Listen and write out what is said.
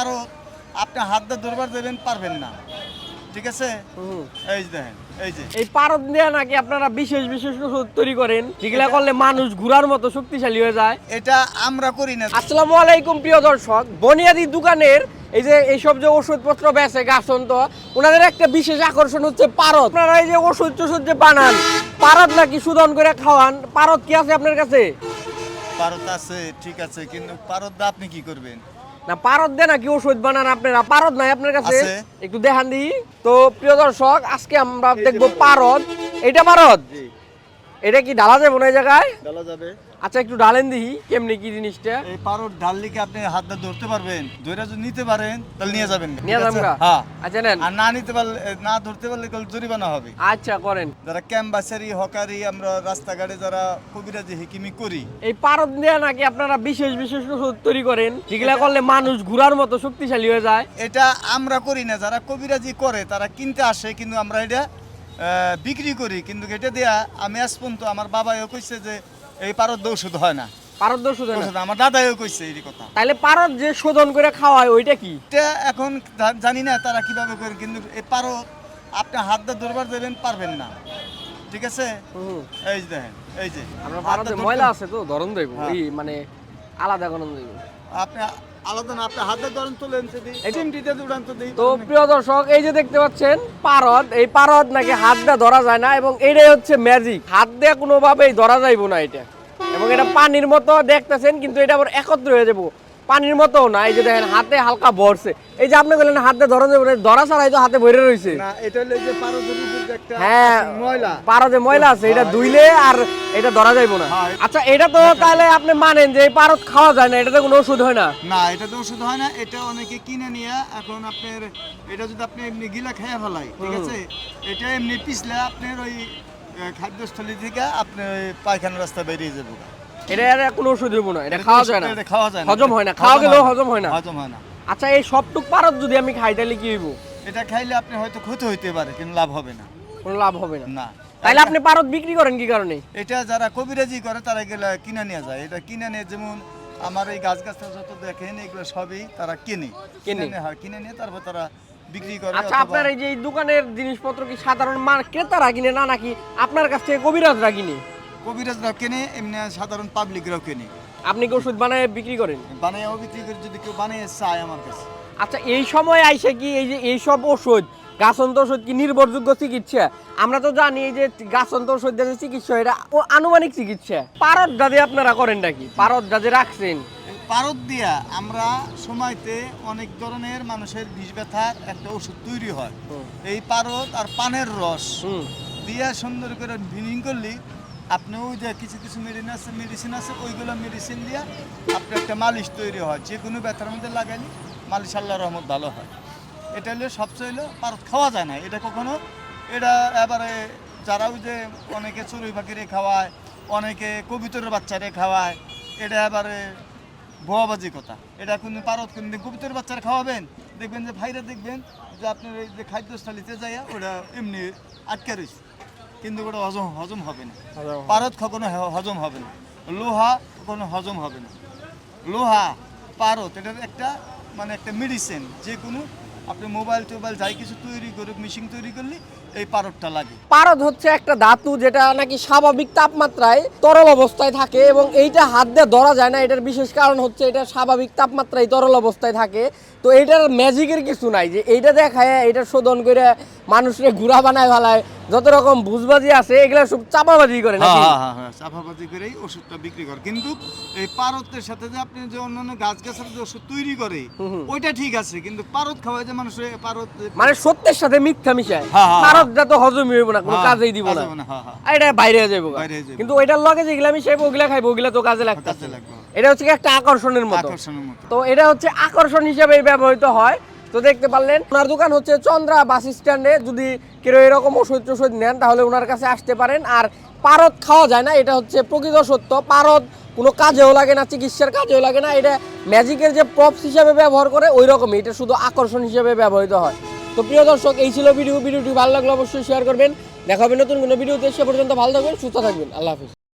পারো আপনি হাত দিয়ে দরবার দেবেন পারবেন না। ঠিক আছে? এই যে দেখেন এই যে। এই পারদ দিয়ে নাকি আপনারা বিশেষ বিশেষ ওষুধ তৈরি করেন। যেগুলা করলে মানুষ ঘোরার মতো শক্তিশালী হয়ে যায়। এটা আমরা করি না। আসসালামু আলাইকুম প্রিয় দর্শক। বনিয়াদি দোকানের এই যে এইসব যে ওষুধপত্র বেচে গাছন্ত ওনাদের একটা বিশেষ আকর্ষণ হচ্ছে পারদ। আপনারা এই যে ওষুধ টষুধ যে বানান পারদ নাকি সুদন করে খাওয়ান? পারদ কি আছে আপনার কাছে? পারদ আছে ঠিক আছে কিন্তু পারদ আপনি কি করবেন? না পারদ দিয়ে নাকি ওষুধ বানান আপনারা? পারদ নাই আপনার কাছে? একটু দেখান দিই তো প্রিয় দর্শক আজকে আমরা দেখব পারদ। এটা পারদ? জি। এটা কি ডালা যাব না জায়গায়? ডালা যাবে। আচ্ছা একটু ডালেন দিই কেমনি কি জিনিসটা? এই পারত ঢাললিকে আপনি হাত দিয়ে ধরতে পারবেন। ধরে যদি নিতে পারেন তাহলে নিয়ে যাবেন। নিয়ে আছে? যাব গা? হ্যাঁ। আচ্ছা নেন। আর না নিতে পারলে না ধরতে পারলে তাহলে জরিমানা হবে? আচ্ছা করেন। যারা ক্যাম্বাসারি হকারি আমরা রাস্তাঘাটে যারা কবিরাজি হিকিমি করি। এই পারদ দিয়ে নাকি আপনারা বিশেষ বিশেষ ওষুধ তৈরি করেন। যেগুলা করলে মানুষ ঘোরার মতো শক্তিশালী হয়ে যায়। এটা আমরা করি না। যারা কবিরাজি করে তারা কিনতে আসে কিন্তু আমরা এটা বিক্রি করি কিন্তু এটা দেয়া আমি আজ পর্যন্ত আমার বাবাও কইছে যে এই পারদ ওষুধ হয় না পারদ ওষুধ হয় না। আমার দাদাও কইছে এই কথা তাইলে পারদ যে শোধন করে খাওয়ায় ওইটা কি এটা এখন জানি না তারা কীভাবে করে কিন্তু এই পারদ আপনি হাত দিয়ে দরবার দেবেন পারবেন না ঠিক আছে। এই যে দেখেন এই যে আমরা পারদে ময়লা আছে তো ধরন দেব হ্যাঁ। এই মানে আলাদা গরম দেব আপনি তো তো প্রিয় দর্শক এই যে দেখতে পাচ্ছেন পারদ এই পারদ নাকি হাত দিয়ে ধরা যায় না এবং এটাই হচ্ছে ম্যাজিক হাত দিয়ে কোনোভাবেই ধরা যাইব না এটা। এবং এটা পানির মতো দেখতেছেন কিন্তু এটা আবার একত্র হয়ে যাব। পানির মতো না এই যে দেখেন হাতে হালকা ভরছে। এই যে আপনি বললেন হাতে ধরা যাবে ধরা ছাড়াই তো হাতে ভরে রয়েছে না এটা হলো যে পারদের উপর একটা হ্যাঁ ময়লা। পারদে ময়লা আছে এটা ধুইলে আর এটা ধরা যাইব না। হ্যাঁ। আচ্ছা এটা তো তাহলে আপনি মানেন যে এই পারদ খাওয়া যায় না এটাতে কোনো ওষুধ হয় না? না এটা তো ওষুধ হয় না এটা অনেকে কিনে নিয়ে এখন আপনার এটা যদি আপনি এমনি গিলা খেয়ে ফেলাই ঠিক আছে? এটা এমনি পিছলে আপনার ওই খাদ্যস্থলী থেকে আপনি পায়খানা রাস্তা বেরিয়ে যাব। এটা আর কোনো ওষুধ হইব না এটা খাওয়া যায় না। এটা খাওয়া যায় না। হজম হয় না খাওয়া গেলেও হজম হয় না। হজম হয় না। আচ্ছা এই সবটুক পারদ যদি আমি খাই তাহলে কি হইব? এটা খাইলে আপনি হয়তো ক্ষতি হইতে পারে কিন্তু লাভ হবে না। কোনো লাভ হবে না? না। তাহলে আপনি পারদ বিক্রি করেন কি কারণে? এটা যারা কবিরাজি করে তারা গেলে কিনে নিয়ে যায়। এটা কিনে নিয়ে যেমন আমার এই গাছ গাছটা যত দেখেন এগুলো সবই তারা কিনে। কিনে। নিয়ে হয় কিনে নিয়ে তারপর তারা বিক্রি করে আচ্ছা আপনার এই যে দোকানের জিনিসপত্র কি সাধারণ ক্রেতারা কিনে না নাকি আপনার কাছ থেকে কবিরাজরা কিনে? কবিরাজরাও কেনে এমনি সাধারণ পাবলিকরাও কেনে। আপনি কি ওষুধ বানায় বিক্রি করেন? বানাইয়াও বিক্রি করে যদি কেউ বানিয়ে চায় আমার কাছে। আচ্ছা এই সময় আইসে কি এই যে এইসব ওষুধ গাছন্ত ওষুধ কি নির্ভরযোগ্য চিকিৎসা? আমরা তো জানি এই যে গাছন্ত ওষুধ যে চিকিৎসা এটা ও আনুমানিক চিকিৎসা। পারদ দাদে আপনারা করেন নাকি? পারদ দাদে রাখছেন। পারদ দিয়া আমরা সময়তে অনেক ধরনের মানুষের বিষ ব্যথার একটা ওষুধ তৈরি হয়। এই পারদ আর পানের রস দিয়া সুন্দর করে ভিনিং করলি আপনি ওই যে কিছু কিছু মেডিসিন আছে মেডিসিন আছে, ওইগুলো মেডিসিন দিয়া আপনার একটা মালিশ তৈরি হয়। যে কোনো ব্যথার মধ্যে লাগাইলে মালিশ আল্লাহ রহমত ভালো হয়। এটা হলো সবচেয়ে হলো পারদ খাওয়া যায় না। এটা কখনো, এটা এবারে যারা ওই যে অনেকে চড়ুই পাখিরে খাওয়ায়, অনেকে কবিতরের বাচ্চারে খাওয়ায়, এটা এবারে ভুয়াবাজি কথা। এটা কোনো পারদ কোন কবিতরের বাচ্চারা খাওয়াবেন? দেখবেন যে ভাইরা দেখবেন যে আপনার এই যে খাদ্যস্থলিতে যাইয়া ওটা এমনি আটকে রয়েছে কিন্তু ওটা হজম হজম হবে না। পারদ কখনো হজম হবে না। লোহা কখনো হজম হবে না। লোহা পারত এটার একটা মানে একটা মেডিসিন যে কোনো আপনি মোবাইল টোবাইল যাই কিছু তৈরি করুক মেশিন তৈরি করলে এই পারদটা লাগে। পারদ হচ্ছে একটা ধাতু যেটা নাকি স্বাভাবিক তাপমাত্রায় তরল অবস্থায় থাকে এবং এইটা হাত দিয়ে ধরা যায় না এটার বিশেষ কারণ হচ্ছে এটা স্বাভাবিক তাপমাত্রায় তরল অবস্থায় থাকে। তো এইটার ম্যাজিকের কিছু নাই যে এইটা দেখায় এটা শোধন করে ঘুরা বানায় ফেলায়। যত রকম বুঝবাজি আছে এগুলা সব চাপাবাজি করে নাকি? হ্যাঁ হ্যাঁ চাপাবাজি করেই ওষুধটা বিক্রি করে। কিন্তু এই পারতের সাথে যে আপনি যে অন্যান্য গাছ গাছের যে ওষুধ তৈরি করে ওইটা ঠিক আছে কিন্তু পারত খাওয়ায় যে মানুষের পারত মানে সত্যের সাথে মিথ্যা মিশায়। হ্যাঁ, তো হইব না কোনো হ্যাঁ, কাজেই দিব না। হ্যাঁ, হ্যাঁ। এটা বাইরে যাবে। কিন্তু ওইটার লগে যেগুলা মিশাইবো ওগুলা খাইবো ওগুলা তো কাজে লাগতেছে। এটা হচ্ছে একটা আকর্ষণের মতো। আকর্ষণের মতো। তো এটা হচ্ছে আকর্ষণ হিসেবে ব্যবহৃত হয়। তো দেখতে পারলেন ওনার দোকান হচ্ছে চন্দ্রা বাস স্ট্যান্ডে। যদি কেউ এরকম ওষুধ টষুধ নেন তাহলে ওনার কাছে আসতে পারেন। আর পারদ খাওয়া যায় না এটা হচ্ছে প্রকৃত সত্য পারদ কোনো কাজেও লাগে না চিকিৎসার কাজেও লাগে না। এটা ম্যাজিকের যে প্রপস হিসেবে ব্যবহার করে ওই রকমই এটা শুধু আকর্ষণ হিসেবে ব্যবহৃত হয়। তো প্রিয় দর্শক, এই ছিল ভিডিও। ভিডিওটি ভালো লাগলে অবশ্যই শেয়ার করবেন। দেখা হবে নতুন কোনো ভিডিওতে। সে পর্যন্ত ভালো থাকবেন, সুস্থ থাকবেন। আল্লাহ হাফিজ।